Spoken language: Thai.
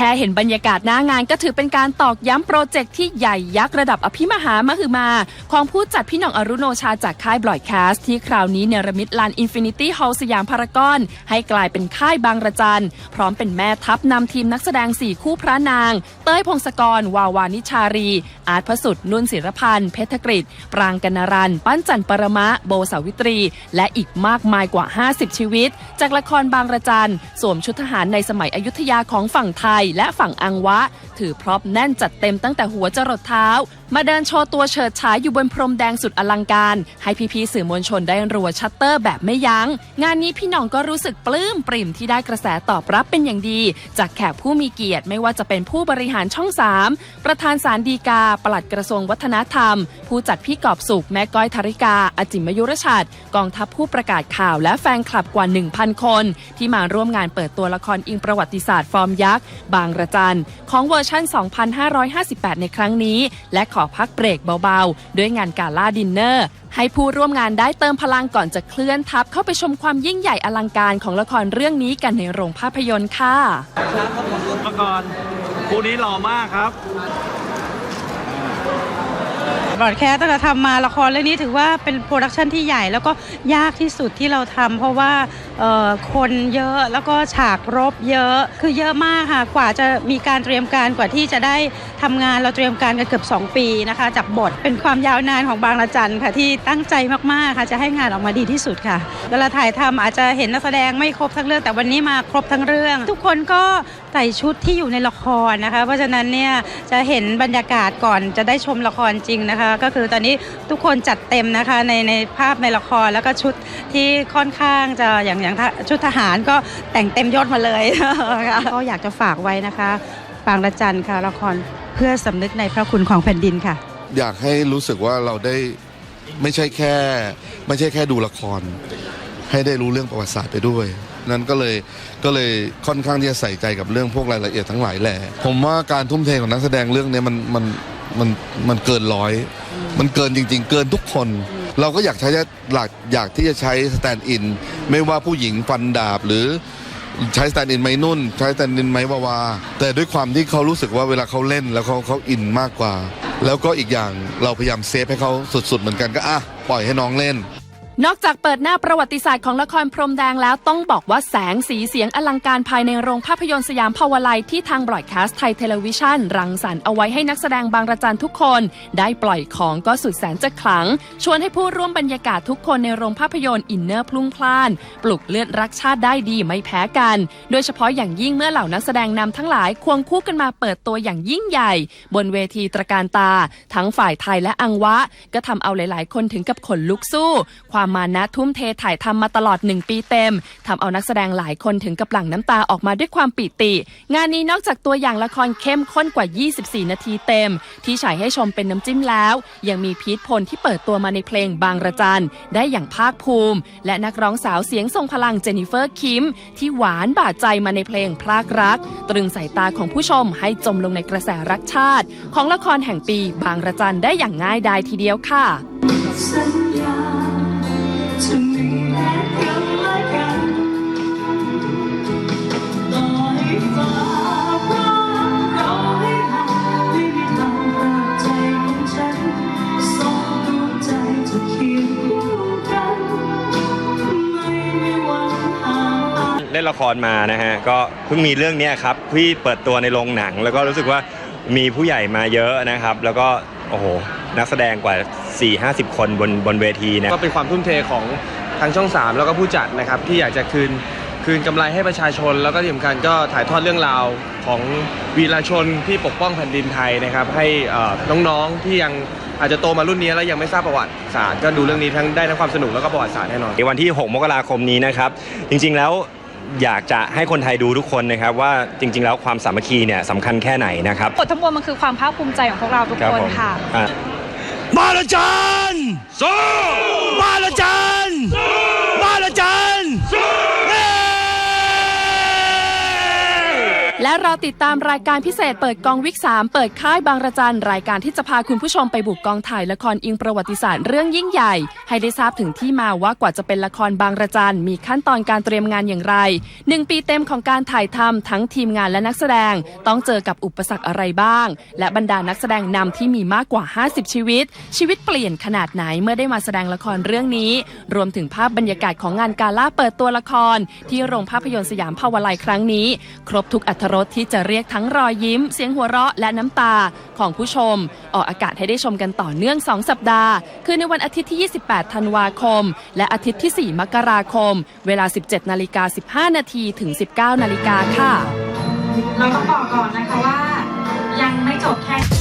ค่เห็นบรรยากาศหน้างานก็ถือเป็นการตอกย้ำโปรเจกต์ที่ใหญ่ยักษ์ระดับอภิมหามหึมา ของผู้จัดพี่หน่องอรุโนชาจากค่ายบลอยแคสที่คราวนี้เนรมิตลานอินฟินิตี้ฮอลสยามพารากอน ให้กลายเป็นค่ายบางระจัน พร้อมเป็นแม่ทัพนำทีมนักแสดง 4 คู่พระนาง เต้ยพงศกร วาวานิชารี อาร์ตพระสุดนุ่นศิรพันธ์เพชรกฤษปรางกนรัน ปั้นจันปรมะ โบสาวิตรี และอีกมากมายกว่า 50 ชีวิต จากละครบางระจันสวมชุดทหารในสมัยอยุธยาของฝั่งไทยและฝั่งอังวะ ถือพร็อพแน่นจัดเต็มตั้งแต่หัวจรดเท้า มาเดินโชว์ตัวเฉิดฉายอยู่บนพรมแดงสุดอลังการ ให้พี่ๆสื่อมวลชนได้รัวชัตเตอร์แบบไม่ยัง้ง งานนี้พี่น่องก็รู้สึกปลื้มปริ่มที่ได้กระแสตอบรับเป็นอย่างดี จากแขกผู้มีเกียรติไม่ว่าจะเป็นผู้บริหารช่อง 3 ประธานสารดีกา ปลัดกระทรวงวัฒนธรรม ผู้จัดพี่กอบสุขแม่ก้อยธาริกา อจิมมยุรชัดกองทัพผู้ประกาศข่าวและแฟนคลับกว่า 1,000 คน ที่มาร่วมงานเปิดตัวละครอิงประวัติศาสตร์ฟอร์มยักษ์บางระจันของเวอร์ชั่น 2558 ในครั้งนี้ และขอพักเบรกเบาๆ ด้วยงานกาล่าดินเนอร์ ให้ผู้ร่วมงานได้เติมพลังก่อนจะเคลื่อนทัพเข้าไปชมความยิ่งใหญ่อลังการของละครเรื่องนี้กันในโรงภาพยนตร์ค่ะครับผมาก่อนคู่นี้หล่อมากครับ บอดแคสต์ตั้งแต่ทำมาละครเรื่องนี้ถือว่าเป็นโปรดักชันที่ใหญ่แล้วก็ยากที่สุดที่เราทำเพราะว่าคนเยอะแล้วก็ฉากรบเยอะคือเยอะมากค่ะกว่าจะมีการเตรียมการกว่าที่จะได้ทำงานเราเตรียมการกันเกือบ 2 ปีนะคะ จากบทเป็นความยาวนานของบางระจันค่ะที่ตั้งใจมากๆค่ะจะให้งานออกมาดีที่สุดค่ะเวลาถ่ายทำอาจจะเห็นนักแสดงไม่ครบทั้งเรื่องแต่วันนี้มาครบทั้งเรื่อง ทุกคนก็ ใส่ชุดที่อยู่ในละครนะคะ เพราะฉะนั้นเนี่ยจะเห็นบรรยากาศก่อนจะได้ชมละครจริงนะคะ ก็คือตอนนี้ทุกคนจัดเต็มนะคะในในภาพในละครแล้วก็ชุดที่ค่อนข้างจะอย่างอย่างชุดทหารก็แต่งเต็มยศมาเลยก็อยากจะฝากไว้นะคะบางระจันค่ะละครเพื่อสำนึกในพระคุณของแผ่นดินค่ะ อยากให้รู้สึกว่าเราได้ไม่ใช่แค่ ไม่ใช่แค่ดูละคร ให้ได้รู้เรื่องประวัติศาสตร์ไปด้วย นั้นก็เลยก็เลยค่อนข้างที่จะใส่ใจกับเรื่องพวกรายละเอียดทั้งหลายแหละผมว่าการทุ่มเทของนักแสดงเรื่องเนี้ยมันมันมันมันเกินร้อย มันเกินจริง ๆ เกินทุกคน เราก็อยากใช้หลักอยากที่จะใช้สแตนด์อินไม่ว่าผู้หญิงฟันดาบหรือใช้สแตนด์อินไหมนุ่น ใช้สแตนด์อินไหมวาวา แต่ด้วยความที่เขารู้สึกว่าเวลาเขาเล่นแล้วเขาเขาอินมากกว่า แล้วก็อีกอย่างเราพยายามเซฟให้เขาสุดๆเหมือนกันก็อะปล่อยให้น้องเล่น นอกจากเปิดหน้าประวัติศาสตร์ของละครพรมแดงแล้วต้องบอกว่าแสงสีเสียงอลังการภายในโรงภาพยนตร์สยามพาวไลที่ทางบรอดแคสต์ไทยเทเลวิชันรังสรรค์เอาไว้ให้นักแสดงบางระจันทุกคน ได้ปล่อยของก็สุดแสนจะขลัง ชวนให้ผู้ร่วมบรรยากาศทุกคนในโรงภาพยนตร์อินเนอร์พลุ่งพล่าน ปลุกเลือดรักชาติได้ดีไม่แพ้กัน โดยเฉพาะอย่างยิ่งเมื่อเหล่านักแสดงนำทั้งหลายควงคู่กันมาเปิดตัวอย่างยิ่งใหญ่ บนเวทีตระการตา ทั้งฝ่ายไทยและอังวะ ก็ทำเอาหลาย ๆ คนถึงกับขนลุกสู้ ความมานะทุ่มเทถ่ายทำมาตลอด 1 ปีเต็มทำเอานักแสดงหลายคนถึงกับหลั่งน้ำตาออกมาด้วยความปิติ งานนี้นอกจากตัวอย่างละครเข้มข้นกว่า 24 นาทีเต็ม ที่ฉายให้ชมเป็นน้ำจิ้มแล้ว ยังมีพีทพลที่เปิดตัวมาในเพลงบางระจันได้อย่างภาคภูมิ และนักร้องสาวเสียงทรงพลังเจนนิเฟอร์คิมที่หวานบาดใจมาในเพลงพลากรัก ตรึงสายตาของผู้ชมให้จมลงในกระแสรักชาติ ของละครแห่งปีบางระจันได้อย่างง่ายดายทีเดียวค่ะสัญญาจะ จจะเคียงคู่กัน ไม่มีวันห่างหาย เล่นละครมานะฮะก็เพิ่งมีเรื่องเนี้ยครับที่เปิดตัวในโรงหนัง แล้วก็รู้สึกว่ามีผู้ใหญ่มาเยอะนะครับ แล้วก็โอ้โหนักแสดงกว่า 4-50 คนบนบนเวทีเนะ ก็เป็นความทุ่มเทของทางช่อง 3 แล้วก็ผู้จัดนะครับ ที่อยากจะคืนคืนกำไรให้ประชาชน แล้วก็ที่สำคัญก็ถ่ายทอดเรื่องราวของวีรชนที่ปกป้องแผ่นดินไทยนะครับ ให้เอ่อน้องๆที่ยัง อาจจะโตมารุ่นนี้แล้วยังไม่ทราบประวัติศาสตร์ก็ดูเรื่องนี้ทั้งได้ทั้งความสนุกแล้วก็ประวัติศาสตร์แน่นอนในวันที่ 6 มกราคมนี้นะครับ จริง ๆ แล้วอยากจะให้คนไทยดูทุกคนนะครับว่าจริง ๆ แล้วความสามัคคีเนี่ยสำคัญแค่ไหนนะครับบททั้งมวลมันคือความภาคภูมิใจของพวกเราทุกครับคนผมค่ะอะ มาละจันสู้มาละจันมาละจัน และรอติดตามรายการพิเศษเปิดกองวิก3เปิดค่ายบางระจันรายการที่จะพาคุณผู้ชมไปบุกกองถ่ายละครอิงประวัติศาสตร์เรื่องยิ่งใหญ่ ให้ได้ทราบถึงที่มาว่ากว่าจะเป็นละครบางระจันมีขั้นตอนการเตรียมงานอย่างไรหนึ่งปีเต็มของการถ่ายทำทั้งทีมงานและนักแสดง ต้องเจอกับอุปสรรคอะไรบ้าง และบรรดานักแสดงนำที่มีมากกว่า 50 ชีวิต ชีวิตเปลี่ยนขนาดไหนเมื่อได้มาแสดงละครเรื่องนี้ รวมถึงภาพบรรยากาศของงานกาล่าเปิดตัวละคร ที่โรงภาพยนตร์สยามภาวไลยครั้งนี้ ครบทุกอัตรสที่จะเรียกทั้งรอยยิ้ม เสียงหัวเราะและน้ำตาของผู้ชม ออกอากาศให้ได้ชมกันต่อเนื่อง 2 สัปดาห์ คือในวันอาทิตย์ที่ 28 ธันวาคม และอาทิตย์ที่ 4 มกราคม เวลา 17 นาฬิกา 15 นาทีถึง 19 นาฬิกาค่ะ เราต้องบอกก่อนนะคะว่า ยังไม่จบแค่